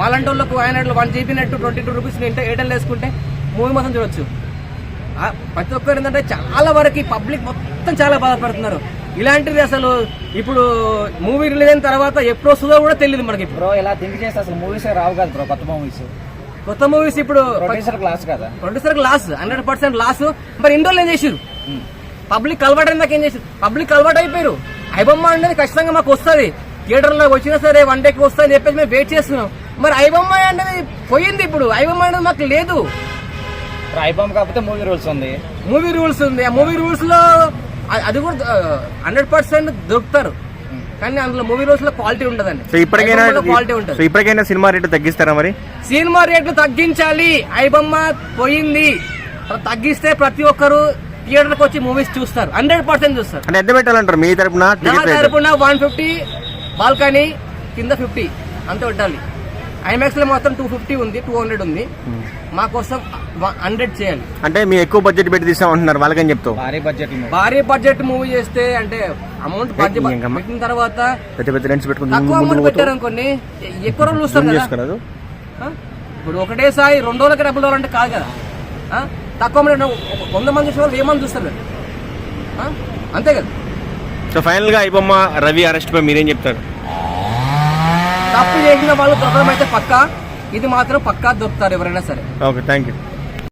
మాలాంటి వాళ్ళకు ఆయన one GB net twenty two rupees Airtel వేసుకుంటే మూవీ మొత్తం చూడొచ్చు. ప్రతి ఒక్కరు ఏంటంటే చాలా వరకు పబ్లిక్ మొత్తం చాలా బాధపడుతున్నారు. ఇలాంటిది అసలు ఇప్పుడు మూవీ రిలీజ్ అయిన తర్వాత ఎప్పుడు వస్తుందో కూడా తెలియదు మనకి బ్రో ఇలా థింక్ చేస్తే అసలు మూవీస్ రావు కదా బ్రో కొత్త మూవీస్ కొత్త మూవీస్ ఇప్పుడు ప్రొడ్యూసర్ క్లాస్ కదా. Producer loss hundred percent loss మరి ఇన్ని రోజులు ఏం చేసారు పబ్లిక్ అలవాటు అయిన ఏం చేసారు పబ్లిక్ అలవాటు అయిపోయారు ఐబొమ్మ అనేది ఖచ్చితంగా మాకు వస్తుంది. థియేటర్లో వచ్చినా సరే వన్ డేకి వస్తుంది అని చెప్పేసి మేము వెయిట్ చేస్తున్నాం. మరి ఐబొమ్మ అనేది పోయింది ఇప్పుడు. ఐబొమ్మ అనేది మాకు లేదు. ఇప్పుడు ఐబామ్ కాకపోతే మూవీ రూల్స్ ఉంది. మూవీ రూల్స్ ఉంది. ఆ మూవీ రూల్స్లో అది కూడా హండ్రెడ్ పర్సెంట్ దొరుకుతారు. కానీ అందులో మూవీ రూల్స్లో క్వాలిటీ ఉండదండి. సో ఇప్పటికైనా క్వాలిటీ సో ఉంటుంది ఇప్పటికైనా సినిమా రేటు తగ్గిస్తారా మరి? సినిమా రేట్లు తగ్గించాలి. ఐబొమ్మ పోయింది. తగ్గిస్తే ప్రతి ఒక్కరు థియేటర్కి వచ్చి మూవీస్ చూస్తారు. హండ్రెడ్ పర్సెంట్ చూస్తారు. అంటే ఎంత పెట్టాలంటారు? మీ తరపున నా తరపున వన్ ఫిఫ్టీ బాల్కనీ కింద ఫిఫ్టీ అంతే ఉండాలి ఐమాక్స్లో మొత్తం టూ ఫిఫ్టీ ఉంది టూ హండ్రెడ్ ఉంది. మా కోసం హండ్రెడ్ చేయాలి అంటే మీ ఎక్కువ బడ్జెట్ పెట్టి తీసామంటున్నారు వాళ్ళకని చెప్తావు? భారీ బడ్జెట్ భారీ బడ్జెట్ మూవీ చేస్తే అంటే అమౌంట్. పెట్టిన తర్వాత పెద్ద పెద్ద రెంట్స్ పెట్టుకుని తక్కువ అమౌంట్ పెట్టారు అనుకోండి ఎక్కువ రోజులు చూస్తారు? ఇప్పుడు ఒకటేసారి రెండు రోజులకి డబ్బులు కావాలంటే కాదు కదా? తక్కువ మంది వంద మంది చూసే వాళ్ళు ఏమని చూస్తారు? అంతే కదా. సో ఫైనల్గా అయిపోమ్మ రవి అరెస్ట్ పై మీరేం చెప్తారు? తప్పు చేసిన వాళ్ళు దొరకడం అయితే పక్కా. ఇది మాత్రం పక్కా దొరుకుతారు ఎవరైనా సరే. Okay thank you